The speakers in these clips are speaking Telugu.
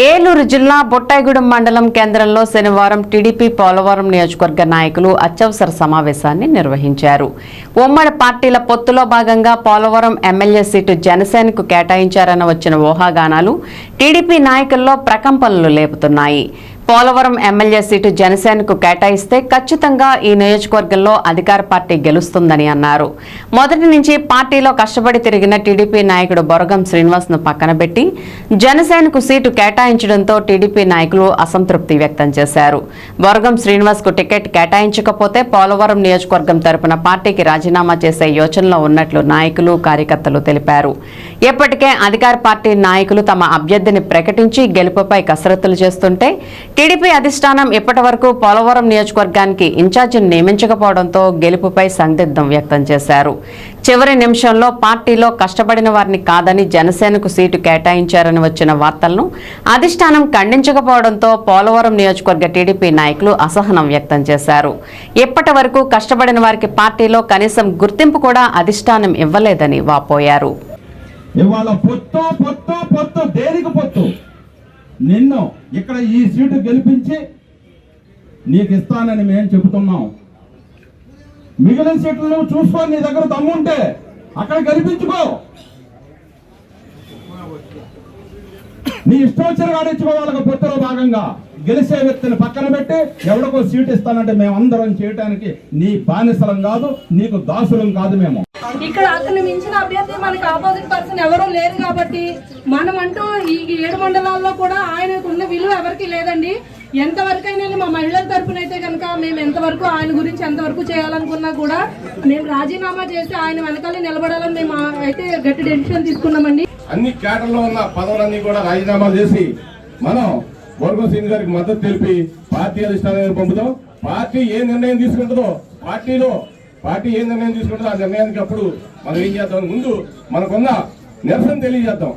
ఏలూరు జిల్లా బొట్టాయిగూడెం మండలం కేంద్రంలో శనివారం టీడీపీ పోలవరం నియోజకవర్గ నాయకులు అత్యవసర సమావేశాన్ని నిర్వహించారు. ఉమ్మడి పార్టీల పొత్తులో భాగంగా పోలవరం ఎమ్మెల్యే సీటు జనసేనకు కేటాయించారని వచ్చిన ఊహాగానాలు టీడీపీ నాయకుల్లో ప్రకంపనలు లేపుతున్నాయి. పోలవరం ఎమ్మెల్యే సీటు జనసేనకు కేటాయిస్తే ఖచ్చితంగా ఈ నియోజకవర్గంలో అధికార పార్టీ గెలుస్తుందని అన్నారు. మొదటి నుంచి పార్టీలో కష్టపడి తిరిగిన టీడీపీ నాయకుడు బొరగం శ్రీనివాస్ను పక్కన పెట్టి జనసేనకు సీటు కేటాయించడంతో టీడీపీ నాయకులు అసంతృప్తి వ్యక్తం చేశారు. బొరగం శ్రీనివాస్కు టికెట్ కేటాయించకపోతే పోలవరం నియోజకవర్గం తరపున పార్టీకి రాజీనామా చేసే యోచనలో ఉన్నట్లు నాయకులు కార్యకర్తలు తెలిపారు. ఇప్పటికే అధికార పార్టీ నాయకులు తమ అభ్యర్థిని ప్రకటించి గెలుపుపై కసరత్తులు చేస్తుంటే టీడీపీ అధిష్టానం ఇప్పటి వరకు పోలవరం నియోజకవర్గానికి ఇన్ఛార్జిని నియమించకపోవడంతో గెలుపుపై సందిగ్ధం వ్యక్తం చేశారు. చివరి నిమిషంలో పార్టీలో కష్టపడిన వారిని కాదని జనసేనకు సీటు కేటాయించారని వచ్చిన వార్తలను అధిష్టానం ఖండించకపోవడంతో పోలవరం నియోజకవర్గ టీడీపీ నాయకులు అసహనం వ్యక్తం చేశారు. ఇప్పటి కష్టపడిన వారికి పార్టీలో కనీసం గుర్తింపు కూడా అధిష్టానం ఇవ్వలేదని వాపోయారు. ఇవాళ పొత్తు పొత్తు పొత్తు దేనికి పొత్తు? నిన్ను ఇక్కడ ఈ సీటు గెలిపించి నీకు ఇస్తానని మేము చెబుతున్నాం. మిగిలిన సీట్లు నువ్వు చూసుకో నీ దగ్గర దమ్ముంటే అక్కడ గెలిపించుకో. నీ ఇష్టం వచ్చిన ఆడించుకో వాళ్ళకి పొత్తులో భాగంగా. గెలిచే వ్యక్తిని పక్కన పెట్టి ఎవరికో సీట్ ఇస్తానంటే మేమందరం చేయటానికి నీ బానిసలం కాదు నీకు దాసులం కాదు మేము. ఇక్కడ అతను మించిన అభ్యర్థి మనకి ఆపోజిట్ పర్సన్ ఎవరూ లేరు కాబట్టి మనం అంటూ ఈ ఏడు మండలాల్లో కూడా ఆయనకు ఉన్న విలువ ఎవరికి లేదండి. ఎంతవరకైనా మా మహిళల తరఫున అయితే కనుక మేము ఎంతవరకు ఆయన గురించి ఎంతవరకు చేయాలనుకున్నా కూడా మేము రాజీనామా చేసి ఆయన వెనకాల నిలబడాలని మేము అయితే గట్టి డెసిషన్ తీసుకున్నామండి. అన్ని కేటర్లో ఉన్న పదవులన్నీ కూడా రాజీనామా చేసి మనం వర్గం సింగ్ గారికి మద్దతు తెలిపి పార్టీ అధిష్టానం పంపుతాం. పార్టీ ఏ నిర్ణయం తీసుకుంటుందో పార్టీలో పార్టీ ఏ నిర్ణయం తీసుకుంటుందో ఆ నిర్ణయానికి అప్పుడు మనం ఏం చేద్దాం? ముందు మనకున్న నిరసన తెలియజేద్దాం.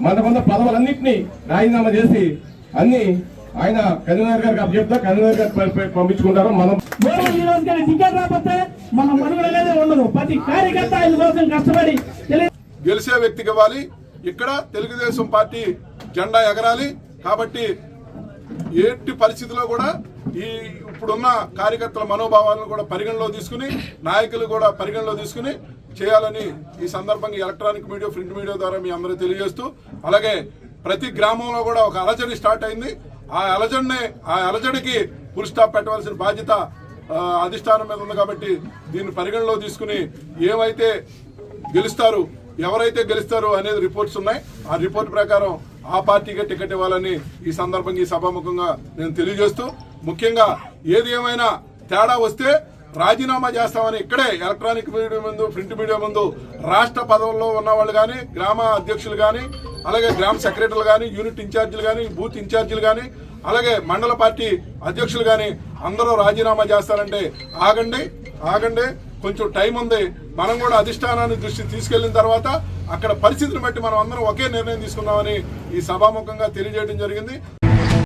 మనకున్న పదవులన్నింటినీ రాజీనామా చేసి అన్ని ఆయన కన్వీనర్ గారికి అప్పచెప్తా కన్వీనర్ గారికి పం- పంపించుకుంటారు. మనం కానీ టికెట్ రాకపోతే మన మనుగడ అనేది ఉండదు. ప్రతి కార్యకర్త ఆయన కోసం కష్టపడి గెలిచే వ్యక్తికి ఇవ్వాలి. ఇక్కడ తెలుగుదేశం పార్టీ జెండా ఎగరాలి. కాబట్టి ఎట్టి పరిస్థితిలో కూడా ఈ ఇప్పుడున్న కార్యకర్తల మనోభావాలను కూడా పరిగణలో తీసుకుని నాయకులు కూడా పరిగణలో తీసుకుని చేయాలని ఈ సందర్భంగా ఎలక్ట్రానిక్ మీడియా ప్రింట్ మీడియా ద్వారా మీ అందరూ తెలియజేస్తూ అలాగే ప్రతి గ్రామంలో కూడా ఒక అలజడి స్టార్ట్ అయింది. ఆ అలజడిని ఆ అలజడికి ఫుల్ స్టాప్ పెట్టవలసిన బాధ్యత అధిష్టానం మీద ఉంది కాబట్టి దీన్ని పరిగణలో తీసుకుని ఏమైతే గెలుస్తారు ఎవరైతే గెలుస్తారు అనేది రిపోర్ట్స్ ఉన్నాయి. ఆ రిపోర్ట్ ప్రకారం ఆ పార్టీకే టికెట్ ఇవ్వాలని ఈ సందర్భంగా ఈ సభాముఖంగా నేను తెలియజేస్తూ ముఖ్యంగా ఏది ఏమైనా తేడా వస్తే రాజీనామా చేస్తామని ఇక్కడే ఎలక్ట్రానిక్ మీడియా ముందు ప్రింట్ మీడియా ముందు రాష్ట్ర పదవుల్లో ఉన్న వాళ్ళు కానీ గ్రామ అధ్యక్షులు కానీ అలాగే గ్రామ సెక్రటరీలు కానీ యూనిట్ ఇన్ఛార్జీలు కానీ బూత్ ఇన్ఛార్జీలు కానీ అలాగే మండల పార్టీ అధ్యక్షులు కానీ అందరూ రాజీనామా చేస్తారంటే ఆగండి ఆగండి. కొంచెం టైం ఉంది. మనం కూడా అధిష్టానాన్ని దృష్టి తీసుకెళ్ళిన తర్వాత అక్కడ పరిస్థితిని బట్టి మనం అందరం ఒకే నిర్ణయం తీసుకున్నామని ఈ సభాముఖంగా తెలియజేయడం జరిగింది.